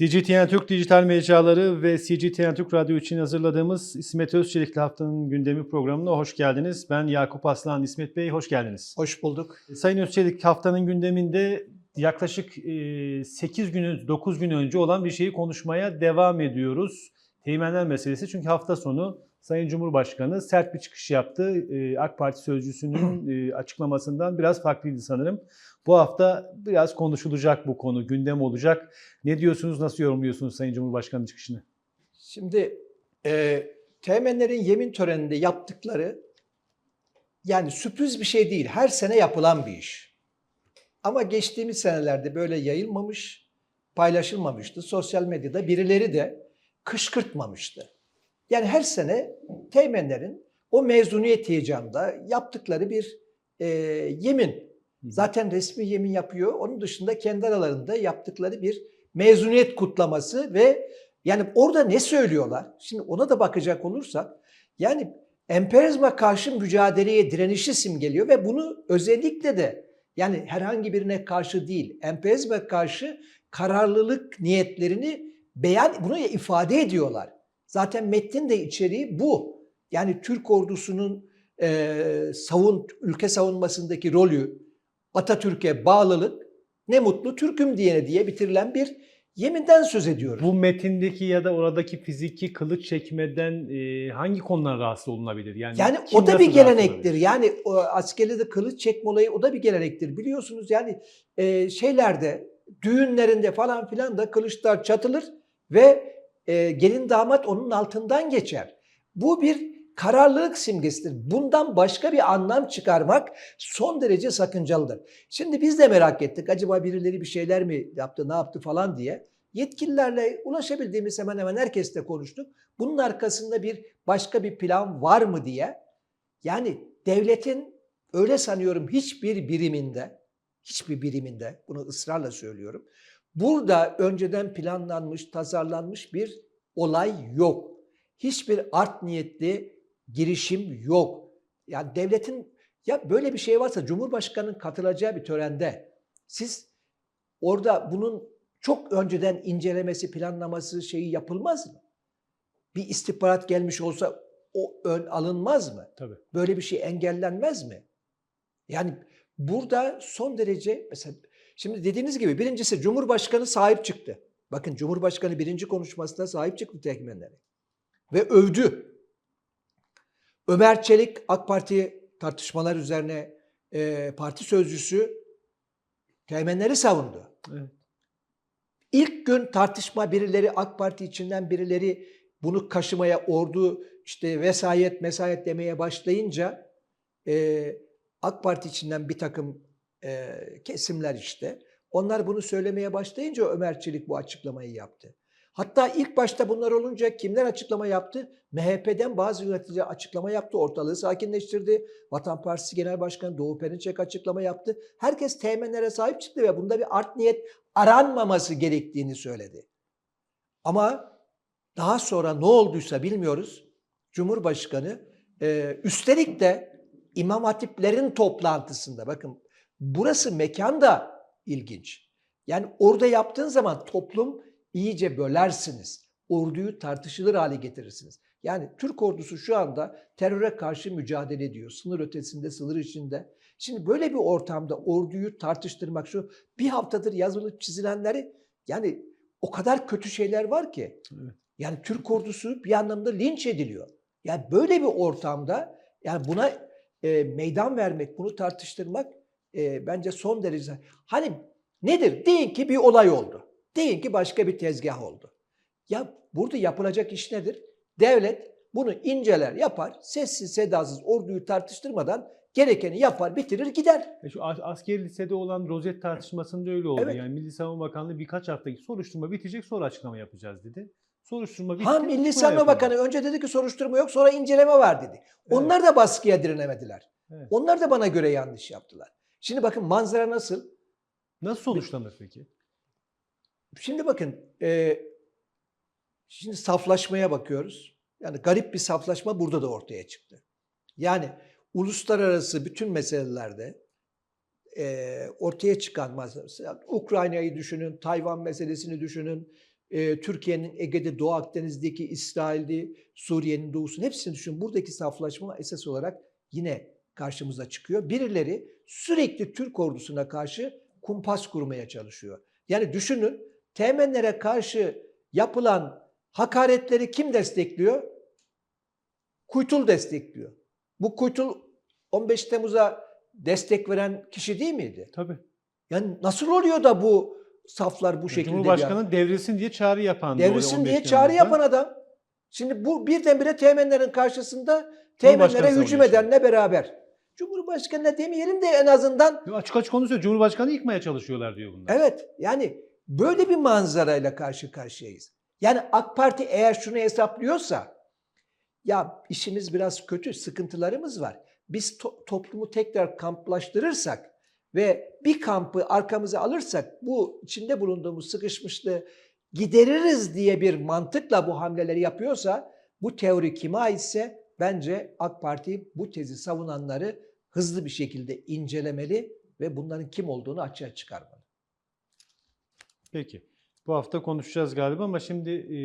CGTN Türk Dijital Mecraları ve CGTN Türk Radyo için hazırladığımız İsmet Özçelik'le haftanın gündemi programına hoş geldiniz. Ben Yakup Aslan, İsmet Bey hoş geldiniz. Hoş bulduk. Sayın Özçelik haftanın gündeminde yaklaşık 8 gün, 9 gün önce olan bir şeyi konuşmaya devam ediyoruz. Teğmenler meselesi çünkü hafta sonu Sayın Cumhurbaşkanı sert bir çıkış yaptı. Ee, AK Parti sözcüsünün e, açıklamasından biraz farklıydı sanırım. Bu hafta biraz konuşulacak bu konu, gündem olacak. Ne diyorsunuz, nasıl yorumluyorsunuz Sayın Cumhurbaşkanı çıkışını? Şimdi e, teğmenlerin yemin töreninde yaptıkları yani sürpriz bir şey değil. Her sene yapılan bir iş. Ama geçtiğimiz senelerde böyle yayılmamış, paylaşılmamıştı. Sosyal medyada birileri de kışkırtmamıştı. Yani her sene teğmenlerin o mezuniyet heyecanında yaptıkları bir e, yemin. Zaten resmi yemin yapıyor. Onun dışında kendi aralarında yaptıkları bir mezuniyet kutlaması ve yani orada ne söylüyorlar? Şimdi ona da bakacak olursak yani emperyalizma karşı mücadeleye direnişi simgeliyor ve bunu özellikle de yani herhangi birine karşı değil, emperyalizma karşı kararlılık niyetlerini beyan bunu ifade ediyorlar. Zaten metnin de içeriği bu. Yani Türk ordusunun e, savun ülke savunmasındaki rolü, Atatürk'e bağlılık, ne mutlu Türk'üm diyene diye bitirilen bir yeminden söz ediyoruz. Bu metindeki ya da oradaki fiziki kılıç çekmeden e, hangi konudan rahatsız olunabilir? Yani, Yani o da bir gelenektir. Yani o askeride kılıç çekme olayı o da bir gelenektir. Biliyorsunuz yani e, şeylerde, düğünlerinde falan filan da kılıçlar çatılır ve e, gelin damat onun altından geçer. Bu bir kararlılık simgesidir. Bundan başka bir anlam çıkarmak son derece sakıncalıdır. Şimdi biz de merak ettik. Acaba birileri bir şeyler mi yaptı, ne yaptı falan diye. Yetkililerle ulaşabildiğimiz hemen hemen herkesle konuştuk. Bunun arkasında bir başka bir plan var mı diye. Yani devletin öyle sanıyorum hiçbir biriminde, hiçbir biriminde, bunu ısrarla söylüyorum. Burada önceden planlanmış, tasarlanmış bir olay yok. Hiçbir art niyetli girişim yok. Yani devletin ya böyle bir şey varsa Cumhurbaşkanı'nın katılacağı bir törende siz orada bunun çok önceden incelemesi, planlaması şeyi yapılmaz mı? Bir istihbarat gelmiş olsa o ön alınmaz mı? Tabii. Böyle bir şey engellenmez mi? Yani burada son derece mesela şimdi dediğiniz gibi birincisi Cumhurbaşkanı sahip çıktı. Bakın Cumhurbaşkanı birinci konuşmasında sahip çıktı tekmenlere. Ve övdü. Ömer Çelik AK Parti tartışmalar üzerine e, parti sözcüsü teğmenleri savundu. Evet. İlk gün tartışma birileri AK Parti içinden birileri bunu kaşımaya ordu işte vesayet mesayet demeye başlayınca e, AK Parti içinden bir takım e, kesimler işte onlar bunu söylemeye başlayınca Ömer Çelik bu açıklamayı yaptı. Hatta ilk başta bunlar olunca kimler açıklama yaptı? MHP'den bazı yöneticiler açıklama yaptı, ortalığı sakinleştirdi. Vatan Partisi Genel Başkanı Doğu Perinçek açıklama yaptı. Herkes teğmenlere sahip çıktı ve bunda bir art niyet aranmaması gerektiğini söyledi. Ama daha sonra ne olduysa bilmiyoruz. Cumhurbaşkanı e, üstelik de İmam Hatiplerin toplantısında bakın burası mekan da ilginç. Yani orada yaptığın zaman toplum iyice bölersiniz. Orduyu tartışılır hale getirirsiniz. Yani Türk ordusu şu anda teröre karşı mücadele ediyor. Sınır ötesinde, sınır içinde. Şimdi böyle bir ortamda orduyu tartıştırmak şu bir haftadır yazılıp çizilenleri yani o kadar kötü şeyler var ki. Evet. Yani Türk ordusu bir anlamda linç ediliyor. Yani böyle bir ortamda yani buna e, meydan vermek, bunu tartıştırmak e, bence son derece... Hani nedir? Deyin ki bir olay oldu. Deyin ki başka bir tezgah oldu. Ya burada yapılacak iş nedir? Devlet bunu inceler, yapar, sessiz sedasız orduyu tartıştırmadan gerekeni yapar, bitirir, gider. E Şu as- askeri lisede olan rozet tartışmasında öyle oldu. Evet. Yani Milli Savunma Bakanlığı birkaç hafta soruşturma bitecek sonra açıklama yapacağız dedi. Soruşturma bitti. Ha Milli Savunma. Bakanı önce dedi ki soruşturma yok, sonra inceleme var dedi. Onlar da baskıya direnemediler. Evet. Onlar da bana göre yanlış yaptılar. Şimdi bakın manzara nasıl? Nasıl sonuçlanır peki? Şimdi bakın, e, şimdi saflaşmaya bakıyoruz. Yani garip bir saflaşma burada da ortaya çıktı. Yani uluslararası bütün meselelerde e, ortaya çıkan mesela Ukrayna'yı düşünün, Tayvan meselesini düşünün, e, Türkiye'nin Ege'de, Doğu Akdeniz'deki İsrail'de, Suriye'nin doğusunu hepsini düşün. Buradaki saflaşma esas olarak yine karşımıza çıkıyor. Birileri sürekli Türk ordusuna karşı kumpas kurmaya çalışıyor. Yani düşünün Teğmenlere karşı yapılan hakaretleri kim destekliyor? Kuytul destekliyor. Bu Kuytul 15 Temmuz'a destek veren kişi değil miydi? Tabii. Yani nasıl oluyor da bu saflar bu şekilde? Cumhurbaşkanı devrilsin diye çağrı yapan. Devrilsin 15 diye çağrı yapan adam. Şimdi bu birdenbire teğmenlerin karşısında teğmenlere hücum edenle beraber. Cumhurbaşkanına demeyelim de en azından Yo, Açık açık konuşuyor. Cumhurbaşkanı yıkmaya çalışıyorlar diyor bunlar. evet yani böyle bir manzarayla karşı karşıyayız. Yani AK Parti eğer şunu hesaplıyorsa ya işimiz biraz kötü, sıkıntılarımız var. Biz to- toplumu tekrar kamplaştırırsak ve bir kampı arkamıza alırsak bu içinde bulunduğumuz sıkışmışlığı gideririz diye bir mantıkla bu hamleleri yapıyorsa bu teori kime aitse bence AK Parti bu tezi savunanları hızlı bir şekilde incelemeli ve bunların kim olduğunu açığa çıkarmalı. Peki. Bu hafta konuşacağız galiba ama şimdi e,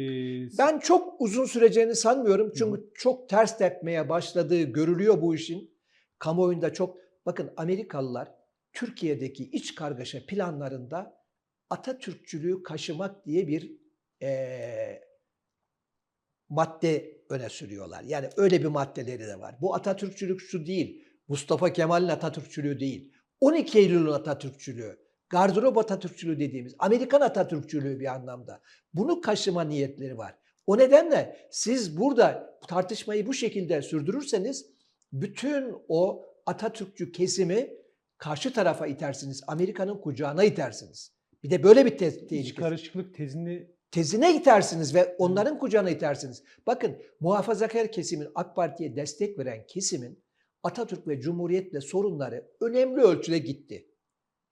Ben çok uzun süreceğini sanmıyorum. Çünkü çok ters tepmeye başladığı görülüyor bu işin. Kamuoyunda çok bakın Amerikalılar Türkiye'deki iç kargaşa planlarında Atatürkçülüğü kaşımak diye bir eee, madde öne sürüyorlar. Yani öyle bir maddeleri de var. Bu Atatürkçülük şu değil. Mustafa Kemal'in Atatürkçülüğü değil. 12 Eylül'ün Atatürkçülüğü. Gardırop Atatürkçülüğü dediğimiz Amerikan Atatürkçülüğü bir anlamda. Bunu kaşıma niyetleri var. O nedenle siz burada tartışmayı bu şekilde sürdürürseniz bütün o Atatürkçü kesimi karşı tarafa itersiniz. Amerika'nın kucağına itersiniz. Bir de böyle bir te- iç tehlike karışıklık tezini tezine itersiniz ve onların kucağına itersiniz. Bakın muhafazakar kesimin AK Parti'ye destek veren kesimin Atatürk ve Cumhuriyet'le sorunları önemli ölçüde gitti.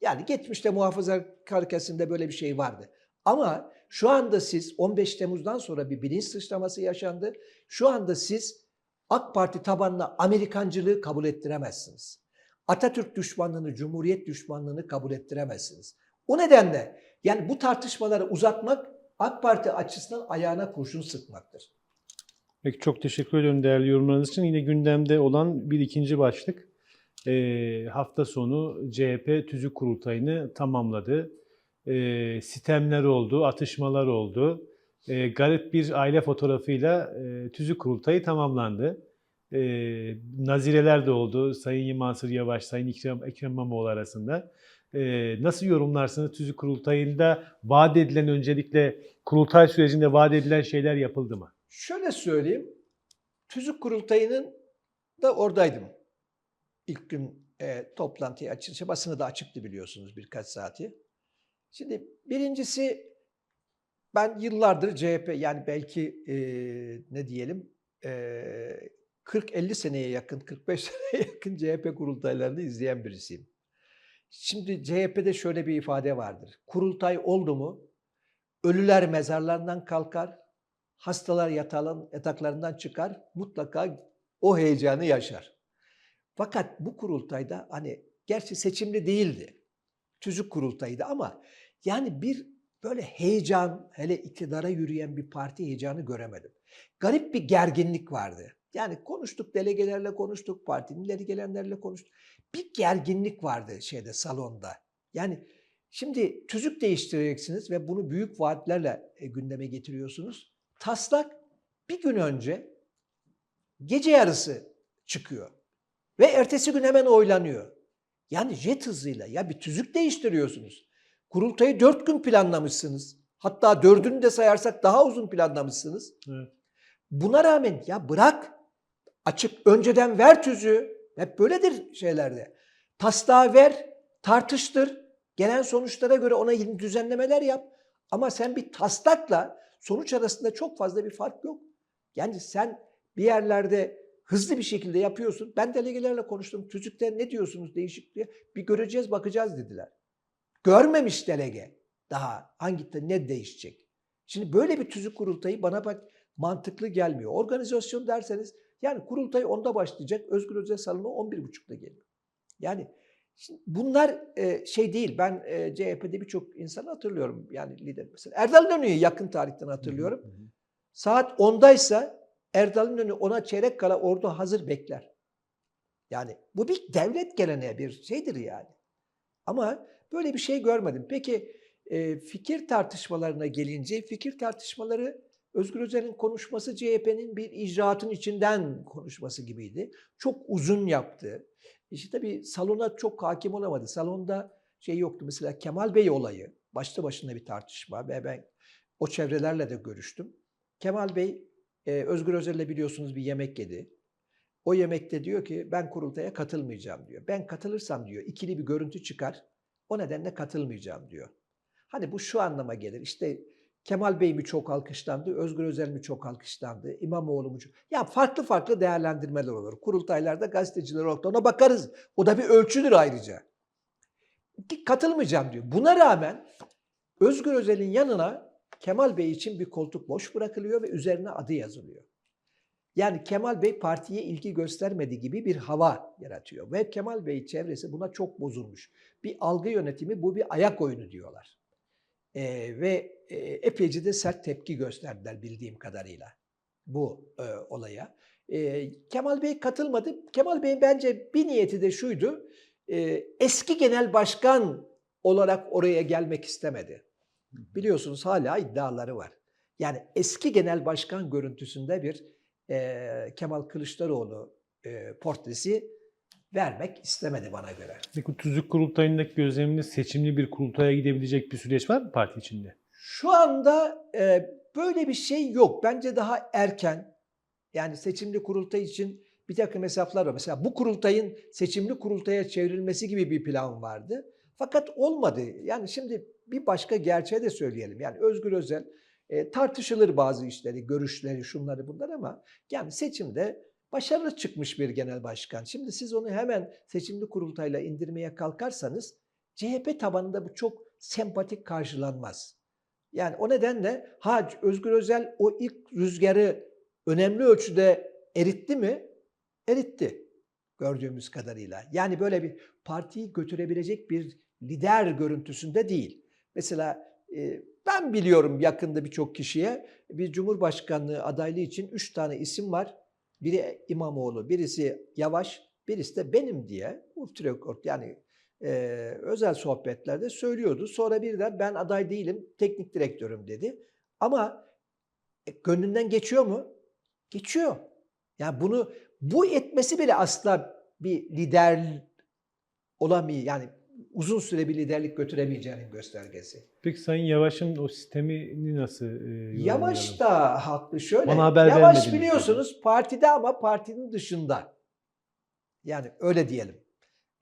Yani geçmişte muhafazakar kesimde böyle bir şey vardı. Ama şu anda siz 15 Temmuz'dan sonra bir bilinç sıçraması yaşandı. Şu anda siz AK Parti tabanına Amerikancılığı kabul ettiremezsiniz. Atatürk düşmanlığını, Cumhuriyet düşmanlığını kabul ettiremezsiniz. O nedenle yani bu tartışmaları uzatmak AK Parti açısından ayağına kurşun sıkmaktır. Peki çok teşekkür ediyorum değerli yorumlarınız için. Yine gündemde olan bir ikinci başlık. Ee, hafta sonu CHP tüzük kurultayını tamamladı. Ee, sitemler oldu, atışmalar oldu. Ee, garip bir aile fotoğrafıyla e, tüzük kurultayı tamamlandı. Ee, nazireler de oldu. Sayın Mansur Yavaş, Sayın Ekrem, Ekrem İmamoğlu arasında. Ee, nasıl yorumlarsınız tüzük kurultayında vaat edilen öncelikle kurultay sürecinde vaat edilen şeyler yapıldı mı? Şöyle söyleyeyim. Tüzük kurultayının da oradaydım. İlk gün e, toplantıyı açılışa basını da açıktı biliyorsunuz birkaç saati. Şimdi birincisi ben yıllardır CHP yani belki e, ne diyelim e, 40-50 seneye yakın, 45 seneye yakın CHP kurultaylarını izleyen birisiyim. Şimdi CHP'de şöyle bir ifade vardır. Kurultay oldu mu ölüler mezarlarından kalkar, hastalar yatağın, yataklarından çıkar, mutlaka o heyecanı yaşar. Fakat bu kurultayda hani gerçi seçimli değildi. Tüzük kurultayıydı ama yani bir böyle heyecan, hele iktidara yürüyen bir parti heyecanı göremedim. Garip bir gerginlik vardı. Yani konuştuk, delegelerle konuştuk, partinin ileri gelenlerle konuştuk. Bir gerginlik vardı şeyde salonda. Yani şimdi tüzük değiştireceksiniz ve bunu büyük vaatlerle e, gündeme getiriyorsunuz. Taslak bir gün önce gece yarısı çıkıyor ve ertesi gün hemen oylanıyor. Yani jet hızıyla ya bir tüzük değiştiriyorsunuz. Kurultayı dört gün planlamışsınız. Hatta dördünü de sayarsak daha uzun planlamışsınız. Evet. Buna rağmen ya bırak açık önceden ver tüzüğü. Hep böyledir şeylerde. Taslağı ver, tartıştır. Gelen sonuçlara göre ona yeni düzenlemeler yap. Ama sen bir taslakla sonuç arasında çok fazla bir fark yok. Yani sen bir yerlerde hızlı bir şekilde yapıyorsun. Ben delegelerle konuştum. Tüzükte ne diyorsunuz değişik. Bir göreceğiz bakacağız dediler. Görmemiş delege daha hangi ne değişecek. Şimdi böyle bir tüzük kurultayı bana bak mantıklı gelmiyor. Organizasyon derseniz yani kurultay 10'da başlayacak. Özgür Özel salonu 11.30'da geliyor. Yani Şimdi bunlar e, şey değil. Ben e, CHP'de birçok insanı hatırlıyorum. Yani lider mesela. Erdal İnönü'yü yakın tarihten hatırlıyorum. Hı hı. Saat 10'daysa Erdal İnönü ona çeyrek kala ordu hazır bekler. Yani bu bir devlet geleneği bir şeydir yani. Ama böyle bir şey görmedim. Peki e, fikir tartışmalarına gelince fikir tartışmaları Özgür Özel'in konuşması CHP'nin bir icraatın içinden konuşması gibiydi. Çok uzun yaptı. İşte tabii salona çok hakim olamadı. Salonda şey yoktu mesela Kemal Bey olayı başta başına bir tartışma ve ben o çevrelerle de görüştüm. Kemal Bey e, Özgür Özel'le biliyorsunuz bir yemek yedi. O yemekte diyor ki ben kurultaya katılmayacağım diyor. Ben katılırsam diyor ikili bir görüntü çıkar. O nedenle katılmayacağım diyor. Hani bu şu anlama gelir. İşte Kemal Bey mi çok alkışlandı, Özgür Özel mi çok alkışlandı, İmamoğlu mu çok... Ya farklı farklı değerlendirmeler olur. Kurultaylarda gazeteciler olarak ona bakarız. O da bir ölçüdür ayrıca. Katılmayacağım diyor. Buna rağmen Özgür Özel'in yanına Kemal Bey için bir koltuk boş bırakılıyor ve üzerine adı yazılıyor. Yani Kemal Bey partiye ilgi göstermediği gibi bir hava yaratıyor. Ve Kemal Bey çevresi buna çok bozulmuş. Bir algı yönetimi bu bir ayak oyunu diyorlar. Ee, ve e, epeyce de sert tepki gösterdiler bildiğim kadarıyla bu e, olaya. E, Kemal Bey katılmadı. Kemal Bey'in bence bir niyeti de şuydu. e, eski genel başkan olarak oraya gelmek istemedi. Biliyorsunuz hala iddiaları var. Yani eski genel başkan görüntüsünde bir e, Kemal Kılıçdaroğlu e, portresi vermek istemedi bana göre. Peki tüzük kurultayındaki gözleminde seçimli bir kurultaya gidebilecek bir süreç var mı parti içinde? Şu anda e, böyle bir şey yok. Bence daha erken. Yani seçimli kurultay için bir takım hesaplar var. Mesela bu kurultayın seçimli kurultaya çevrilmesi gibi bir plan vardı. Fakat olmadı. Yani şimdi bir başka gerçeği de söyleyelim. Yani Özgür Özel e, tartışılır bazı işleri, görüşleri, şunları bunlar ama yani seçimde başarılı çıkmış bir genel başkan. Şimdi siz onu hemen seçimli kurultayla indirmeye kalkarsanız CHP tabanında bu çok sempatik karşılanmaz. Yani o nedenle ha Özgür Özel o ilk rüzgarı önemli ölçüde eritti mi? Eritti gördüğümüz kadarıyla. Yani böyle bir partiyi götürebilecek bir lider görüntüsünde değil. Mesela e, ben biliyorum yakında birçok kişiye bir cumhurbaşkanlığı adaylığı için üç tane isim var. Biri İmamoğlu, birisi Yavaş, birisi de benim diye. Bu trekord yani e, özel sohbetlerde söylüyordu. Sonra birden ben aday değilim, teknik direktörüm dedi. Ama e, gönlünden geçiyor mu? Geçiyor. Yani bunu bu etmesi bile asla bir lider olamıyor. Yani uzun süre bir liderlik götüremeyeceğinin göstergesi. Peki Sayın Yavaş'ın o sistemini nasıl e? Yavaş da haklı şöyle. Bana haber Yavaş biliyorsunuz partide ama partinin dışında. Yani öyle diyelim.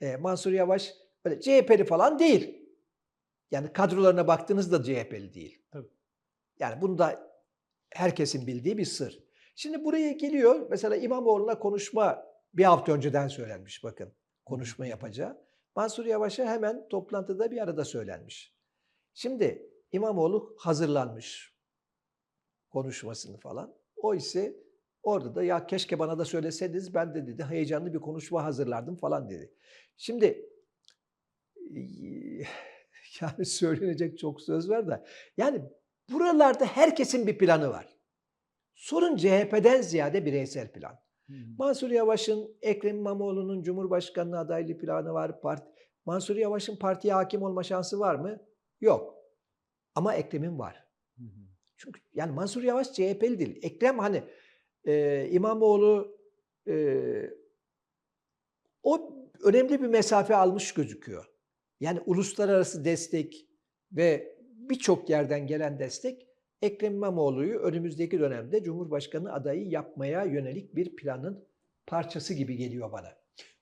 Ee, Mansur Yavaş öyle CHP'li falan değil. Yani kadrolarına baktığınızda CHP'li değil. Tabii. Yani bunu da herkesin bildiği bir sır. Şimdi buraya geliyor mesela İmamoğlu'na konuşma bir hafta önceden söylenmiş bakın. Konuşma yapacağı. Mansur Yavaş'a hemen toplantıda bir arada söylenmiş. Şimdi İmamoğlu hazırlanmış konuşmasını falan. O ise orada da ya keşke bana da söyleseydiniz ben de dedi heyecanlı bir konuşma hazırlardım falan dedi. Şimdi yani söylenecek çok söz var da yani buralarda herkesin bir planı var. Sorun CHP'den ziyade bireysel plan. Hı. Mansur Yavaş'ın, Ekrem İmamoğlu'nun Cumhurbaşkanlığı adaylığı planı var. Part Mansur Yavaş'ın partiye hakim olma şansı var mı? Yok. Ama Ekrem'in var. Çünkü yani Mansur Yavaş CHP'li değil. Ekrem hani e, İmamoğlu e, o önemli bir mesafe almış gözüküyor. Yani uluslararası destek ve birçok yerden gelen destek Ekrem İmamoğlu'yu önümüzdeki dönemde Cumhurbaşkanı adayı yapmaya yönelik bir planın parçası gibi geliyor bana.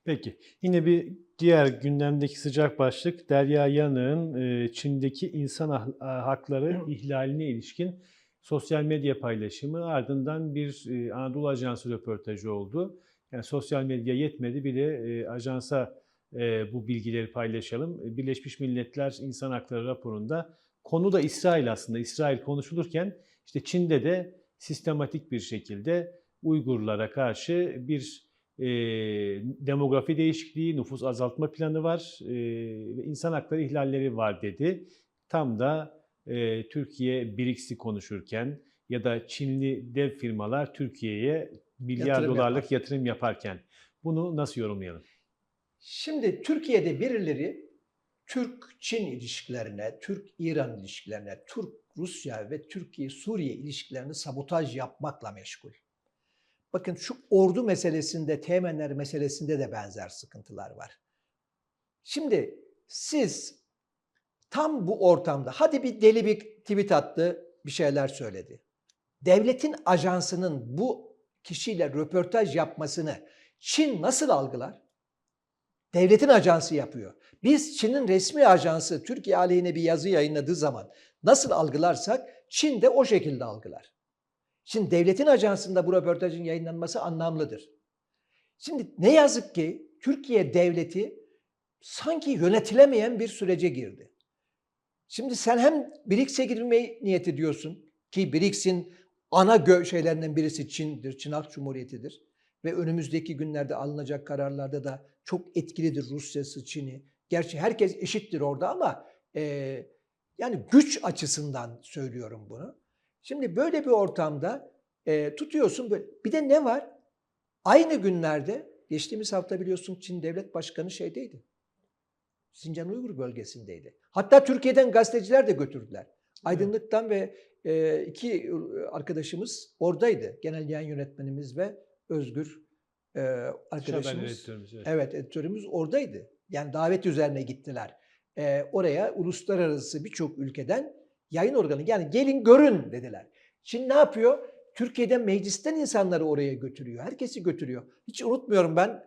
Peki. Yine bir diğer gündemdeki sıcak başlık Derya Yanık'ın e, Çin'deki insan ah- hakları ihlaline ilişkin sosyal medya paylaşımı ardından bir e, Anadolu Ajansı röportajı oldu. Yani sosyal medya yetmedi bir de e, ajansa e, bu bilgileri paylaşalım. E, Birleşmiş Milletler İnsan Hakları raporunda konu da İsrail aslında. İsrail konuşulurken işte Çin'de de sistematik bir şekilde Uygurlara karşı bir e, demografi değişikliği, nüfus azaltma planı var e, ve insan hakları ihlalleri var dedi. Tam da e, Türkiye BRICS'i konuşurken ya da Çinli dev firmalar Türkiye'ye milyar Yatırım dolarlık yaparken. yatırım yaparken bunu nasıl yorumlayalım? Şimdi Türkiye'de birileri Türk-Çin ilişkilerine, Türk-İran ilişkilerine, Türk-Rusya ve Türkiye-Suriye ilişkilerini sabotaj yapmakla meşgul. Bakın şu ordu meselesinde, teğmenler meselesinde de benzer sıkıntılar var. Şimdi siz tam bu ortamda, hadi bir deli bir tweet attı, bir şeyler söyledi. Devletin ajansının bu kişiyle röportaj yapmasını Çin nasıl algılar? Devletin ajansı yapıyor. Biz Çin'in resmi ajansı Türkiye aleyhine bir yazı yayınladığı zaman nasıl algılarsak Çin de o şekilde algılar. Şimdi devletin ajansında bu röportajın yayınlanması anlamlıdır. Şimdi ne yazık ki Türkiye devleti sanki yönetilemeyen bir sürece girdi. Şimdi sen hem BRICS'e girmeyi niyet ediyorsun ki BRICS'in ana gö- şeylerinden birisi Çin'dir, Çin Halk Cumhuriyeti'dir. Ve önümüzdeki günlerde alınacak kararlarda da çok etkilidir Rusya'sı, Çin'i. Gerçi herkes eşittir orada ama e, yani güç açısından söylüyorum bunu. Şimdi böyle bir ortamda e, tutuyorsun böyle. Bir de ne var? Aynı günlerde geçtiğimiz hafta biliyorsun Çin Devlet Başkanı şeydeydi. Sincan Uygur bölgesindeydi. Hatta Türkiye'den gazeteciler de götürdüler. Aydınlık'tan ve e, iki arkadaşımız oradaydı. Genel yayın yönetmenimiz ve Özgür e, arkadaşımız. evet. Evet editörümüz oradaydı. Yani davet üzerine gittiler. Ee, oraya uluslararası birçok ülkeden yayın organı yani gelin görün dediler. Şimdi ne yapıyor? Türkiye'den meclisten insanları oraya götürüyor. Herkesi götürüyor. Hiç unutmuyorum ben.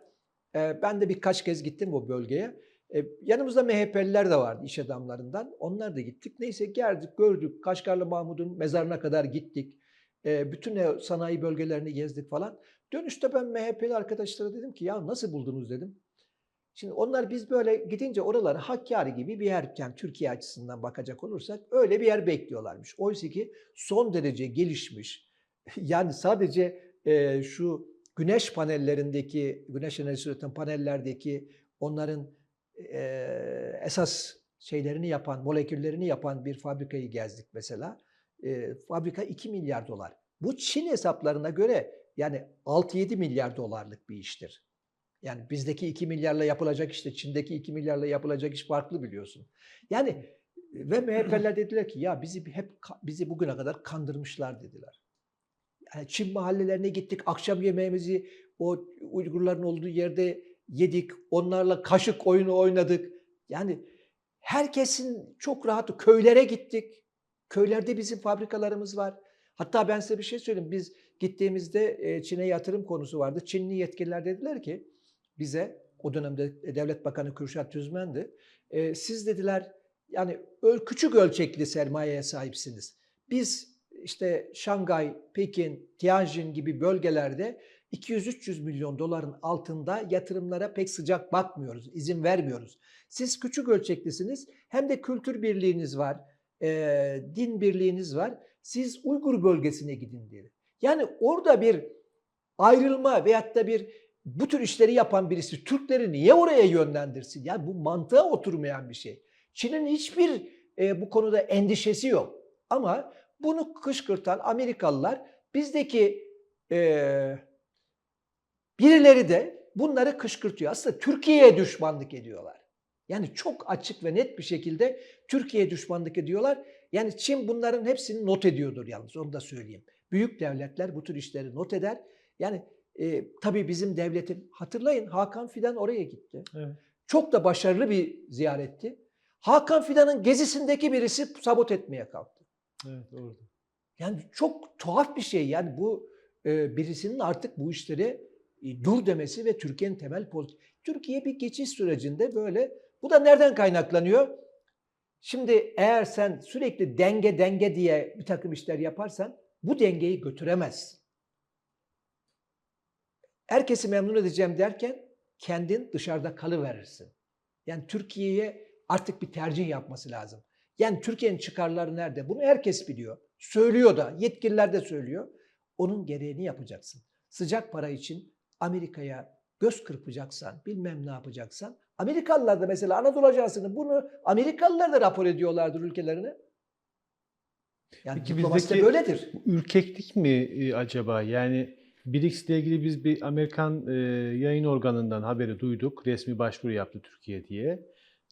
e, ben de birkaç kez gittim o bölgeye. E, yanımızda MHP'liler de vardı iş adamlarından. Onlar da gittik. Neyse geldik gördük. Kaşgarlı Mahmud'un mezarına kadar gittik. E, bütün sanayi bölgelerini gezdik falan. Dönüşte ben MHP'li arkadaşlara dedim ki ya nasıl buldunuz dedim. Şimdi onlar biz böyle gidince oraları Hakkari gibi bir yer, yani Türkiye açısından bakacak olursak öyle bir yer bekliyorlarmış. Oysa ki son derece gelişmiş. Yani sadece e, şu güneş panellerindeki, güneş enerjisi üreten panellerdeki onların e, esas şeylerini yapan, moleküllerini yapan bir fabrikayı gezdik mesela. E, fabrika 2 milyar dolar. Bu Çin hesaplarına göre yani 6-7 milyar dolarlık bir iştir. Yani bizdeki 2 milyarla yapılacak işte Çin'deki 2 milyarla yapılacak iş farklı biliyorsun. Yani ve MHP'ler dediler ki ya bizi hep bizi bugüne kadar kandırmışlar dediler. Yani Çin mahallelerine gittik, akşam yemeğimizi o Uygurların olduğu yerde yedik, onlarla kaşık oyunu oynadık. Yani herkesin çok rahat köylere gittik. Köylerde bizim fabrikalarımız var. Hatta ben size bir şey söyleyeyim. Biz gittiğimizde Çin'e yatırım konusu vardı. Çinli yetkililer dediler ki bize o dönemde Devlet Bakanı Kürşat Tüzmen'di. Siz dediler yani küçük ölçekli sermayeye sahipsiniz. Biz işte Şangay, Pekin, Tianjin gibi bölgelerde 200-300 milyon doların altında yatırımlara pek sıcak bakmıyoruz, izin vermiyoruz. Siz küçük ölçeklisiniz hem de kültür birliğiniz var, e, din birliğiniz var. Siz Uygur bölgesine gidin diye. Yani orada bir ayrılma veyahut da bir bu tür işleri yapan birisi Türkleri niye oraya yönlendirsin? Yani bu mantığa oturmayan bir şey. Çin'in hiçbir e, bu konuda endişesi yok. Ama bunu kışkırtan Amerikalılar bizdeki e, birileri de bunları kışkırtıyor. Aslında Türkiye'ye düşmanlık ediyorlar. Yani çok açık ve net bir şekilde Türkiye'ye düşmanlık ediyorlar. Yani Çin bunların hepsini not ediyordur yalnız onu da söyleyeyim. Büyük devletler bu tür işleri not eder. Yani e, tabii bizim devletin hatırlayın Hakan Fidan oraya gitti. Evet. Çok da başarılı bir ziyaretti. Hakan Fidan'ın gezisindeki birisi sabot etmeye kalktı. Evet, doğru. Yani çok tuhaf bir şey. Yani bu e, birisinin artık bu işlere e, dur demesi ve Türkiye'nin temel politik. Türkiye bir geçiş sürecinde böyle. Bu da nereden kaynaklanıyor? Şimdi eğer sen sürekli denge denge diye bir takım işler yaparsan bu dengeyi götüremezsin. Herkesi memnun edeceğim derken kendin dışarıda kalıverirsin. Yani Türkiye'ye artık bir tercih yapması lazım. Yani Türkiye'nin çıkarları nerede? Bunu herkes biliyor. Söylüyor da, yetkililer de söylüyor. Onun gereğini yapacaksın. Sıcak para için Amerika'ya göz kırpacaksan, bilmem ne yapacaksan. Amerikalılar da mesela Anadolu Ajansı'nın bunu Amerikalılar da rapor ediyorlardır ülkelerine. Yani Peki diplomasi de böyledir. Ürkeklik mi e, acaba? Yani BRICS ile ilgili biz bir Amerikan e, yayın organından haberi duyduk. Resmi başvuru yaptı Türkiye diye.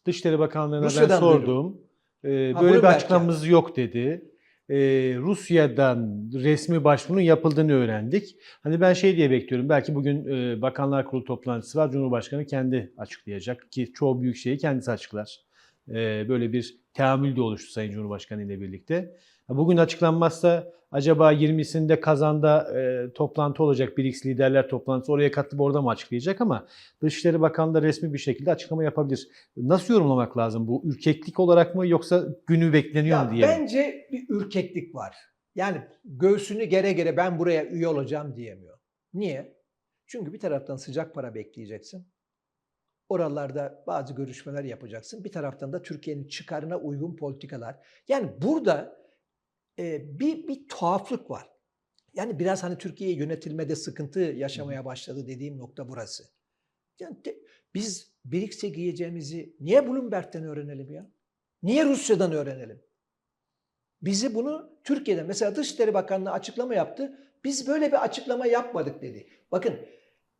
Dışişleri Bakanlığı'na ben Rusya'dan sordum. E, böyle bir açıklamamız yok dedi. E, Rusya'dan resmi başvurunun yapıldığını öğrendik. Hani ben şey diye bekliyorum. Belki bugün e, Bakanlar Kurulu toplantısı var. Cumhurbaşkanı kendi açıklayacak ki çoğu büyük şeyi kendisi açıklar. E, böyle bir teamül de oluştu Sayın Cumhurbaşkanı ile birlikte. Bugün açıklanmazsa acaba 20'sinde Kazan'da e, toplantı olacak BRICS liderler toplantısı oraya katılıp orada mı açıklayacak ama Dışişleri Bakanı da resmi bir şekilde açıklama yapabilir. Nasıl yorumlamak lazım bu? Ürkeklik olarak mı yoksa günü bekleniyor Ya mu diye? bence bir ürkeklik var. Yani göğsünü gere gere ben buraya üye olacağım diyemiyor. Niye? Çünkü bir taraftan sıcak para bekleyeceksin. Oralarda bazı görüşmeler yapacaksın. Bir taraftan da Türkiye'nin çıkarına uygun politikalar. Yani burada e, bir, bir tuhaflık var. Yani biraz hani Türkiye yönetilmede sıkıntı yaşamaya başladı dediğim nokta burası. Yani de- biz BRICS'e giyeceğimizi niye Bloomberg'den öğrenelim ya? Niye Rusya'dan öğrenelim? Bizi bunu Türkiye'den mesela Dışişleri Bakanlığı açıklama yaptı. Biz böyle bir açıklama yapmadık dedi. Bakın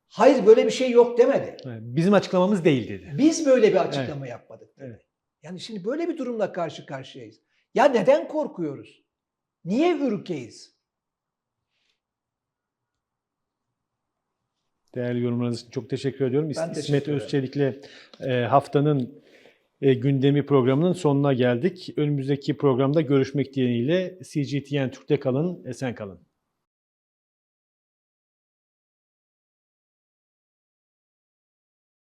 hayır böyle bir şey yok demedi. Evet, Bizim açıklamamız değil dedi. Biz böyle bir açıklama yapmadık dedi. Evet. Yani şimdi böyle bir durumla karşı karşıyayız. Ya neden korkuyoruz? Niye ürkeyiz? Değerli yorumlarınız için çok teşekkür ediyorum. Ben İsmet teşekkür. Özçelik'le e, haftanın e, gündemi programının sonuna geldik. Önümüzdeki programda görüşmek dileğiyle CGTN Türk'te kalın, esen kalın.